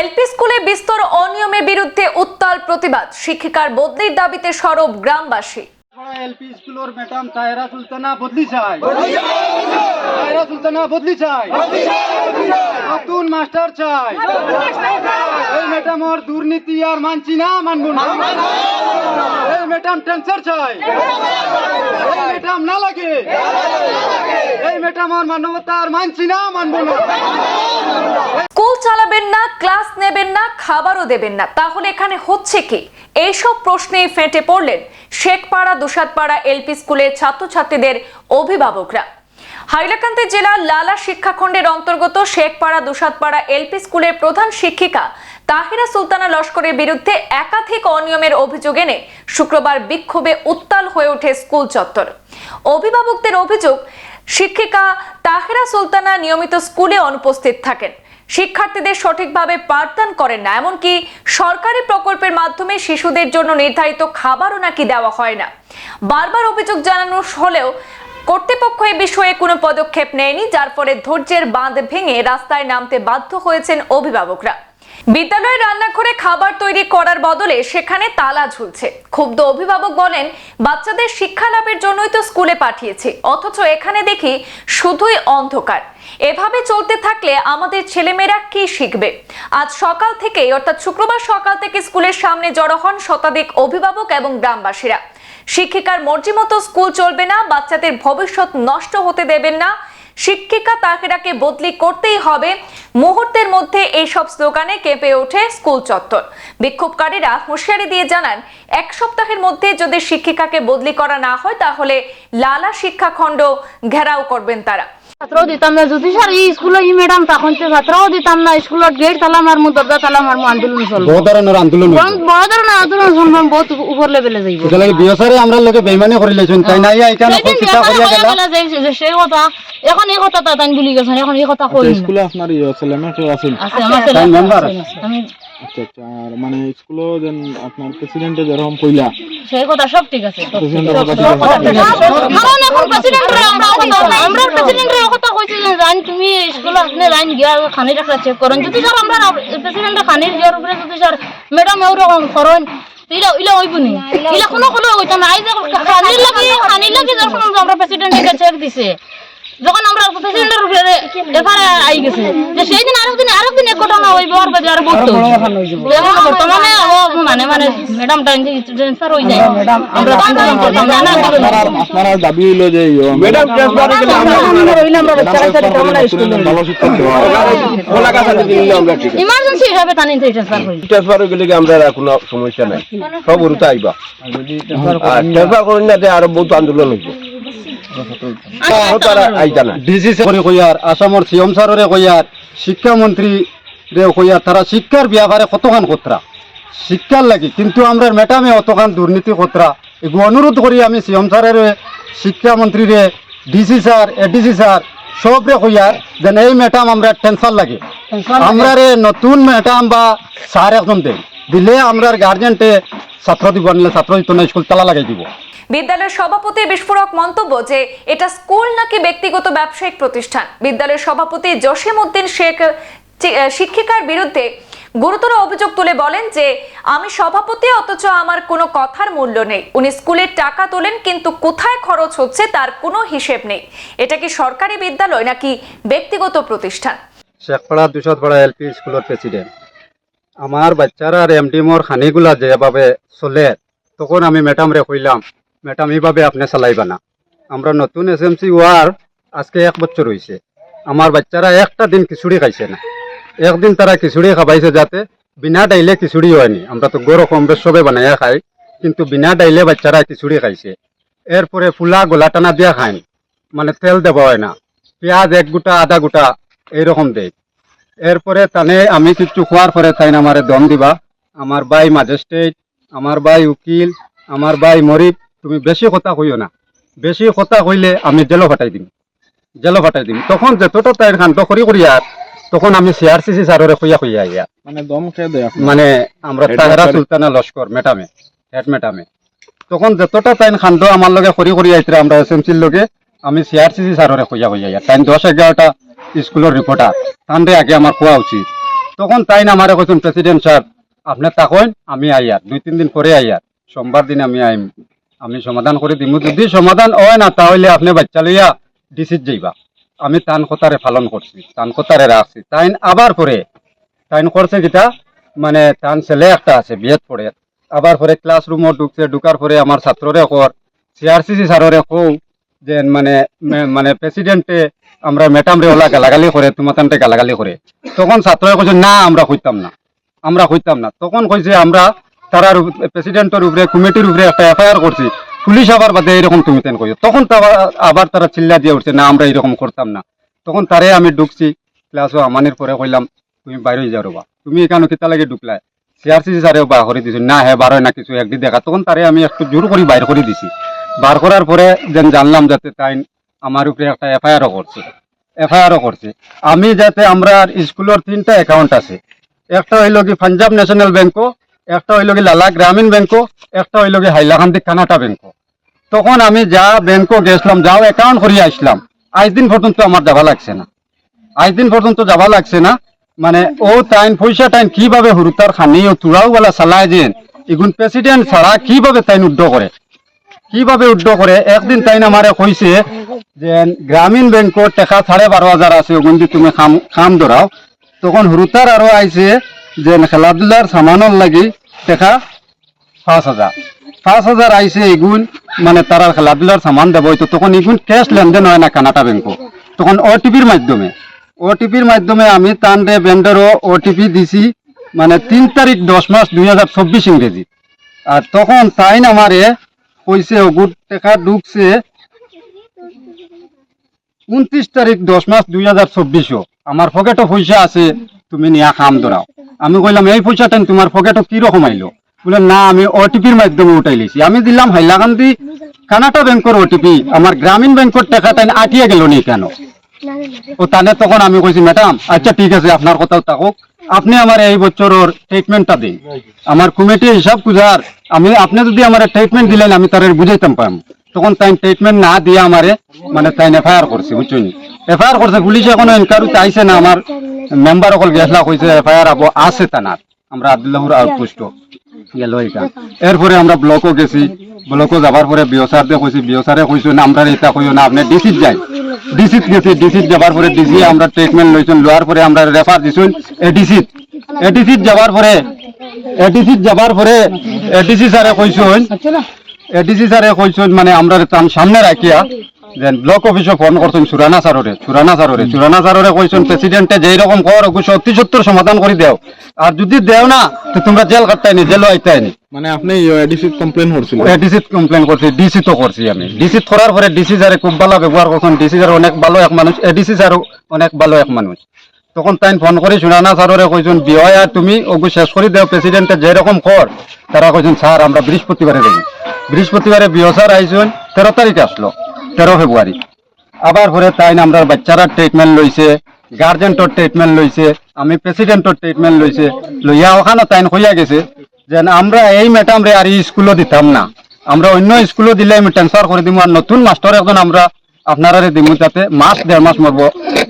LP স্কুলে বিস্তর অনিয়মের বিরুদ্ধে উত্তাল প্রতিবাদ। শিক্ষিকার বদলির দাবিতে সরব গ্রামবাসী। এলপি স্কুলের ম্যাডাম তাহেরা সুলতানা বদলি চাই তাহেরা সুলতানা বদলি চাই নতুন মাস্টার চাই এই ম্যাডামর দুর্নীতি আর মানছি না, মানব না। এই ম্যাডাম ট্যান্সার চাই এই ম্যাডাম না লাগে। এই ম্যাডামর মানবতা আর মানছি না, মানব না। চালাবেন না, ক্লাস নেবেন না, খাবারও দেবেন না। তাহলে এখানে হচ্ছে কি? এইসব প্রশ্নে ফেটে পড়লেন শেখপাড়া, দুসাদপাড়া এলপি স্কুলের ছাত্রছাত্রীদের অভিভাবকরা। হাইলাকান্দি জেলার লালা শিক্ষাখণ্ডের অন্তর্গত শেখপাড়া, দুসাদপাড়া এলপি স্কুলের প্রধান শিক্ষিকা তাহিরা সুলতানা লস্করের বিরুদ্ধে একাধিক অনিয়মের অভিযোগ এনে শুক্রবার বিক্ষোভে উত্তাল হয়ে ওঠে স্কুল চত্বর। অভিভাবকদের অভিযোগ, শিক্ষিকা তাহেরা সুলতানা নিয়মিত স্কুলে অনুপস্থিত থাকেন। শিক্ষার্থীদের সঠিকভাবে পাঠদান করেন না, এমনকি সরকারি প্রকল্পের মাধ্যমে শিশুদের জন্য নির্ধারিত খাবারও নাকি দেওয়া হয় না। বারবার অভিযোগ জানানো হলেও কর্তৃপক্ষ এ বিষয়ে কোনো পদক্ষেপ নেয়নি, যার ফলে ধৈর্যের বাঁধ ভেঙে রাস্তায় নামতে বাধ্য হয়েছেন অভিভাবকরা। বিদ্যালয়ের রান্নাঘরে খাবার তৈরি করার বদলে সেখানে তালা ঝুলছে। ক্ষুব্ধ অভিভাবক বলেন, বাচ্চাদের শিক্ষা লাভের জন্যই তো স্কুলে পাঠিয়েছি, অথচ এখানে দেখি শুধুই অন্ধকার। এভাবে চলতে থাকলে আমাদের ছেলেমেয়েরা কি শিখবে? আজ সকাল থেকে অর্থাৎ শুক্রবার সকাল থেকে স্কুলের সামনে জড়ো হন শতাধিক অভিভাবক এবং গ্রামবাসীরা। শিক্ষিকার মর্জি মতো স্কুল চলবে না, বাচ্চাদের ভবিষ্যৎ নষ্ট হতে দেবেন না শিক্ষিকা তাকে ডাকে বদলি করতেই হবে। মুহূর্তের মধ্যে এইসব স্লোগানে কেঁপে ওঠে স্কুল চত্বর। বিক্ষোভকারীরা হুঁশিয়ারি দিয়ে জানান, এক সপ্তাহের মধ্যে যদি শিক্ষিকাকে বদলি করা না হয়, তাহলে লালা শিক্ষাখণ্ড ঘেরাও করবেন তারা। ছাত্রও দিতাম না। যদি স্যার এই স্কুলে ই ম্যাডাম তখন তো ছাত্রও দিতাম না। স্কুলের গেট তালা মারমু দরজা তালা মারমু আন্দোলন চলবো। ধরনের আন্দোলন বড় ধরনের আন্দোলন চলবো বহুত উপর লেভেলে যাইব। এটাকে বিয়সারে আমরা লোকে বেইমানি করে লেছেন। তাই নাই এখানে সেদিন চিন্তা করিয়া গেলা সেই কথা এখন এই কথা তাতান বলি গেছেন এখন এই কথা কই স্কুলে আপনার ইয়ে ছেলে মেয়ে কেউ আছেন আছে আমার ছেলে মেম্বার আচ্ছা আচ্ছা আর মানে স্কুলে যেন আপনার প্রেসিডেন্টে যেরকম কইলা সেই কথা সব ঠিক আছে। প্রেসিডেন্টের কথা ঠিক আছে। কারণ এখন প্রেসিডেন্টরে আমরা আমরা প্রেসিডেন্টরে কথা কইছি যে জান তুমি স্কুল আপনি লাইন গিয়া খানি রাখা চেক করেন। যদি স্যার আমরা প্রেসিডেন্টের খানির গিয়ার উপরে যদি স্যার ম্যাডাম ওরকম করেন ইলা ইলা হইব নি? ইলা কোনো কোনো হইতো না। আই যে খানির লাগি খানির লাগি যখন আমরা প্রেসিডেন্টের চেক দিছে যখন আমরা প্রেসিডেন্টের উপরে এফআইআর আই গেছে যে সেই দিন আরেক দিন এক ঘটনা হইব আর বাজে আর বহুত এখন বর্তমানে ও মানে মানে ম্যাডাম টাইম ট্রান্সফার হই যায় আমরা আন্দোলন করতাম না না আপনার আপনার দাবি হইল যে ম্যাডাম ট্রান্সফার গেলে ভালো শিক্ষা দেওয়া ইমার্জেন্সি হিসাবে টানি ট্রান্সফার হই ট্রান্সফার গেলে কি আমরা আর কোনো সমস্যা নাই সব উড়তে আইবা ট্রান্সফার করেন না আরও বহুত আন্দোলন হইব আসামর সিএম স্যাররে কইয়ার শিক্ষামন্ত্রী রে কইয়ার তারা শিক্ষার ব্যাপারে কতখান কতরা শিক্ষার লাগি কিন্তু আমরা ম্যাডামে অতখান দুর্নীতি কতরা এগুলো অনুরোধ করি আমি সিএম স্যারের শিক্ষামন্ত্রী রে ডিসি স্যার এডিসি স্যার সব রে কইয়ার যেন এই ম্যাডাম আমরা টেনশন লাগে। আমরা রে নতুন ম্যাডাম বা স্যার একজন দেন। দিলে আমরা গার্জেন্টে ছাত্র দিব নিলে ছাত্র দিত না স্কুল তালা লাগাই দিব। বিদ্যালয়ের সভাপতি বিস্ফোরক মন্তব্য যে এটা স্কুল নাকি ব্যক্তিগত ব্যবসায়িক প্রতিষ্ঠান। বিদ্যালয়ের সভাপতি জসিম উদ্দিন শেখ শিক্ষিকার বিরুদ্ধে গুরুতর অভিযোগ তুলে বলেন যে আমি সভাপতি অথচ আমার কোনো কথার মূল্য নেই। উনি স্কুলের টাকা তোলেন কিন্তু কোথায় খরচ হচ্ছে তার কোনো হিসেব নেই। এটা কি সরকারি বিদ্যালয় নাকি ব্যক্তিগত প্রতিষ্ঠান? শেখপাড়া দুশতপাড়া এলপি স্কুলের প্রেসিডেন্ট। আমার বাচ্চারা আর এমডি মোর খানিগুলা যেভাবে চলে, তখন আমি ম্যাডামরে কইলাম ম্যাডাম এইভাবে আপনি চালাইবা না। আমরা নতুন এস এম সি ওয়ার আজকে এক বছর হয়েছে আমার বাচ্চারা একটা দিন খিচুড়ি খাইছে না। একদিন তারা খিচুড়ি খাবাইছে যাতে বিনা ডাইলে খিচুড়ি হয়নি। আমরা তো গরো কম সবে বানাইয়া খাই, কিন্তু বিনা ডাইলে বাচ্চারা খিচুড়ি খাইছে। এরপরে ফুলা গোলা টানা দিয়া খায় মানে তেল দেওয়া হয় না। পেঁয়াজ এক গোটা, আধা গোটা, এইরকম দেয়। এরপরে তানে আমি কিছু খোয়ার পরে তাই আমারে দম দিবা। আমার ভাই ম্যাজিস্ট্রেট আমার ভাই উকিল আমার ভাই মরিব তুমি বেশি কথা কইও না। বেশি কথা কইলে আমি জেলো ফাটাই দিম। জেলো ফাটাই দিম। তখন যতটা তাইর খান্ত করি করি আর তখন আমি সিআরসিসি স্যাররে কইয়া কইয়া ইয়া মানে দম খেয়ে দেয় মানে আমরা Tahera Sultana Laskar madam head madam তখন যতটা টাইম খান্ড আমার লগে করি করি আইতরা আমরা এস এম সির লগে আমি সিআরসিসি স্যাররে কইয়া কইয়া ইয়া টাইম দশ এগারোটা স্কুলের রিপোর্টার তানরে আগে আমার কোয়া উচিত। তখন তাই না আমারে কইছেন প্রেসিডেন্ট স্যার আপনি তাকইন আমি আইয়ার দুই, তিন দিন পরে আইয়ার সোমবার দিন আমি আইম আমি সমাধান করে দিমু। যদি সমাধান হয় না, তাহলে আপনি বাচ্চা লইয়া ডিসিট যাইবা। আমি তান কথারে পালন করছি তান কথারে রাখছি তাই আবার পরে তাইন করছে যেটা মানে তান ছেলে একটা আছে, বিয়েত পড়ে আবার পরে ক্লাসরুমও ঢুকছে। ঢুকার পরে আমার ছাত্ররে কর সিআরসিসি স্যাররে কৌ যে মানে মানে প্রেসিডেন্টে আমরা ম্যাডাম রে ওলা গালাগালি করে তোমার তানতে গালাগালি করে। তখন ছাত্ররা কইছে, না, আমরা কইতাম না। আমরা কইতাম না। তখন কইছে, আমরা তারার প্রেসিডেন্টের উপরে, কমিটির উপরে একটা এফআইআর করছি। পুলিশ আবার বাদে এরকম তুমি তেন কইছো তখন আবার- তারা চিল্লা দিয়ে উঠছে, না, আমরা এরকম করতাম না। তখন তারে আমি ঢুকছি ক্লাসও আমানের পরে কইলাম, তুমি বাইরে যাও রবা। তুমি এখানে কিতা লাগে ঢুকলাই সিআরসিসি স্যারেও বার করে দিছি, না হ্যাঁ বার হয় না কিছু একদিন দেখা। তখন তারে আমি একটু জোর করে বাইর করে দিছি। বার করার পরে যেন জানলাম যাতে তাই আমার উপরে একটা এফআইআরও করছে। এফআইআরও করছে। আমি যাতে আমরা স্কুলের তিনটা অ্যাকাউন্ট আছে। একটা হইল কি পাঞ্জাব ন্যাশনাল ব্যাংকও একটা হইল কি লালা গ্রামীণ ব্যাংকও একটা হইল কি হাইলাকান্দি কানাটা ব্যাংকও তখন আমি যা ব্যাংকও গেছিলাম, যাও অ্যাকাউন্ট করিয়ে আসলাম। আজ দিন পর্যন্ত আমার যাওয়া লাগছে না। আজ দিন পর্যন্ত যাওয়া লাগছে না। মানে ও টাইম, পয়সা টাইম কীভাবে হুরুতার খানি ও তুড়াও বেলা চালায় যেন এগুন প্রেসিডেন্ট ছাড়া কীভাবে তাইন উদ্ধ করে? কীভাবে উদ্ধ করে? একদিন তাইন আমারে কইছে যে, গ্রামীণ ব্যাংকর টাকা সাড়ে বারো হাজার আছে ওগুন যদি তুমি খাম খাম ধরাও তখন হুরুতার আরও আইছে যে খেলাধুলার সামানের লাগি টাকা পাঁচ হাজার পাঁচ হাজার আইছে এগুন মানে তারা খেলাধুলার সামান দেবো। তো তখন এগুন ক্যাশ লেনদেন হয় না কানাটা ব্যাংকো তখন ওটিপির মাধ্যমে ওটিপির মাধ্যমে আমি তানরে ব্যান্ডারও ওটিপি দিছি মানে তিন তারিখ দশ মাস দুই হাজার চব্বিশ ইংরেজি আর তখন তাইন আমারে কইছে ওগুর টাকা ঢুকছে উনত্রিশ তারিখ দশ মাস দুই হাজার চব্বিশও। আমার পকেটও পয়সা আছে তুমি নিয়া খাম ধরাও। আমি কইলাম এই পয়সাটা তোমার পকেটও কীরকম আইলো? বলে না আমি ওটিপির মাধ্যমে উঠাই লিছি আমি দিলাম হাইলাকান্দি কানাটা ব্যাংকের ওটিপি আমার গ্রামীণ ব্যাংকের টাকাটা আটিয়ে গেল নি কেন? ও তানে তখন আমি কইছি ম্যাডাম আচ্ছা ঠিক আছে আপনার কথাও থাকুক। আপনি আমার এই বছরের ট্রিটমেন্টটা দিন। আমার কমিটি হিসাব কুজার আমি, আপনি যদি আমার ট্রিটমেন্ট দিলেন, আমি তার বুঝাইতাম পাম। তখন তাই ট্রিটমেন্ট না দিয়ে আমারে মানে তাই এফআইআর করছে, বুঝছেন? এফআইআর করছে, পুলিশ এখনও এনকোয়ারিতে আইছে না, আমার মেম্বার অকল গেছলা কইছে এফআইআর আবো, আছে তানার আমরা আব্দুল্লাহর আউটপোস্ট গেল এটা এরপরে আমরা ব্লকও গেছি। ব্লকও যাবার পরে বিওসার দিয়ে কইছি বিওসারে কইছো না, আমরা এটা কইও না, আপনি ডিসিট যাই ডিসিট গেছি, ডিসিত যাবার পরে ডিসি আমরা ট্রিটমেন্ট লইছুন, লওয়ার পরে আমরা রেফার দিছুন এডিসিত এডিসিত যাবার পরে এডিসিত যাবার পরে এডিসি স্যারে কইছুন এডিসি স্যারে কইছুন মানে আমরা সামনে রাখিয়া দেন ব্লক অফিসে ফোন করছেন সুরানা স্যাররে সুরানা স্যাররে। সুরানা স্যাররে কইছেন প্রেসিডেন্টে যেই রকম কর সত্যি সত্তর সমাধান করে দেও। আর যদি দেও না তো তোমরা জেল কাটতাইনি জেলও আইতাইনি মানে আপনি এডিসি কমপ্লেন করছিল ডিসি কমপ্লেন করছি ডিসি তো করছি আমি। ডিসি করার পরে ডিসি স্যারে খুব ভালো ব্যবহার করছেন। ডিসি স্যার অনেক ভালো এক মানুষ এডিসি স্যার অনেক ভালো এক মানুষ। তখন তাই ফোন করে শুনানা স্যাররে কইছেন বিয় আর তুমি ওগু শেষ করে দেও প্রেসিডেন্টে যেরকম কর। তারা কইছেন স্যার আমরা বৃহস্পতিবারে দেখি বৃহস্পতিবারে বিয় স্যার আইছেন তেরো তারিখ আসলো। তেরো ফেব্রুয়ারি। আবার পরে তাই আমরা বাচ্চারা ট্রিটমেন্ট লইছে গার্জেন্টর ট্রিটমেন্ট লইছে, আমি প্রেসিডেন্টর ট্রিটমেন্ট লইছে, লইয়া ওখানে তাইন হইয়া গেছে যে আমরা এই ম্যাডাম রে আর স্কুলও দিতাম না। আমরা অন্য স্কুলও দিলে আমি ট্রান্সফার করে দিব আর নতুন মাস্টার একজন আমরা আপনারা দিব যাতে মাস, দেড় মাস মরবো,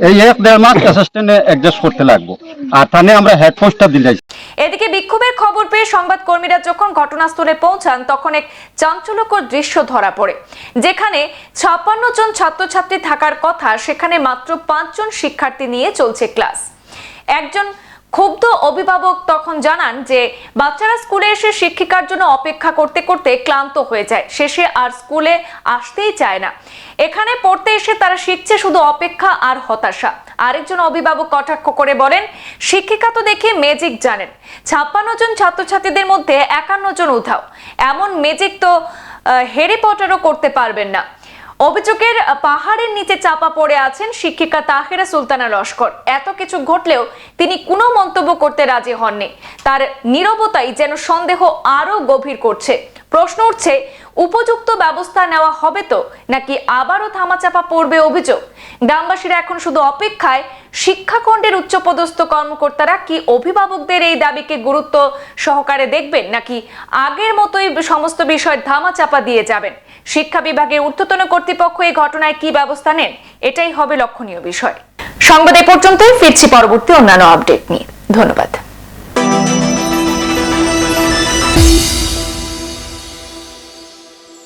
এই এক দেড় মাস অ্যাসিস্ট্যান্টে অ্যাডজাস্ট করতে লাগবো। আর তানে আমরা হেড পোস্টটা দিলাই এদিকে বিক্ষোভের খবর পেয়ে সংবাদ কর্মীরা যখন ঘটনাস্থলে পৌঁছান, তখন এক চাঞ্চল্যকর দৃশ্য ধরা পড়ে। যেখানে ছাপ্পান্ন জন ছাত্রছাত্রী থাকার কথা, সেখানে মাত্র পাঁচজন শিক্ষার্থী নিয়ে চলছে ক্লাস একজন ক্ষুব্ধ অভিভাবক তখন জানান যে, বাচ্চারা স্কুলে এসে শিক্ষিকার জন্য অপেক্ষা করতে করতে ক্লান্ত হয়ে যায়। শেষে আর স্কুলে আসতেই চায় না। এখানে পড়তে এসে তারা শিখছে শুধু অপেক্ষা আর হতাশা। আরেকজন অভিভাবক কটাক্ষ করে বলেন, শিক্ষিকা তো দেখে ম্যাজিক জানেন। ছাপ্পান্ন জন ছাত্রছাত্রীদের মধ্যে একান্ন জন উধাও। এমন ম্যাজিক তো হেরি পটারও করতে পারবেন না। অভিযোগের পাহাড়ের নিচে চাপা পড়ে আছেন শিক্ষিকা তাহেরা সুলতানা লস্কর। এত কিছু ঘটলেও তিনি কোনো মন্তব্য করতে রাজি হননি। তার নিরবতাই যেন সন্দেহ আরও গভীর করছে। প্রশ্ন উঠছে, উপযুক্ত ব্যবস্থা নেওয়া হবে তো? নাকি আবারও থামাচাপা পড়বে অভিযোগ? গ্রামবাসীরা এখন শুধু অপেক্ষায়, শিক্ষাখণ্ডের উচ্চপদস্থ কর্মকর্তারা কি অভিভাবকদের এই দাবিকে গুরুত্ব সহকারে দেখবেন, নাকি আগের মতোই সমস্ত বিষয় ধামাচাপা দিয়ে যাবেন? শিক্ষা বিভাগের ঊর্ধ্বতন কর্তৃপক্ষ এই ঘটনায় কি ব্যবস্থা নেন? এটাই হবে লক্ষণীয় বিষয়। সংবাদ এ পর্যন্তই, ফিরছি পরবর্তী অন্যান্য আপডেট নিয়ে। ধন্যবাদ।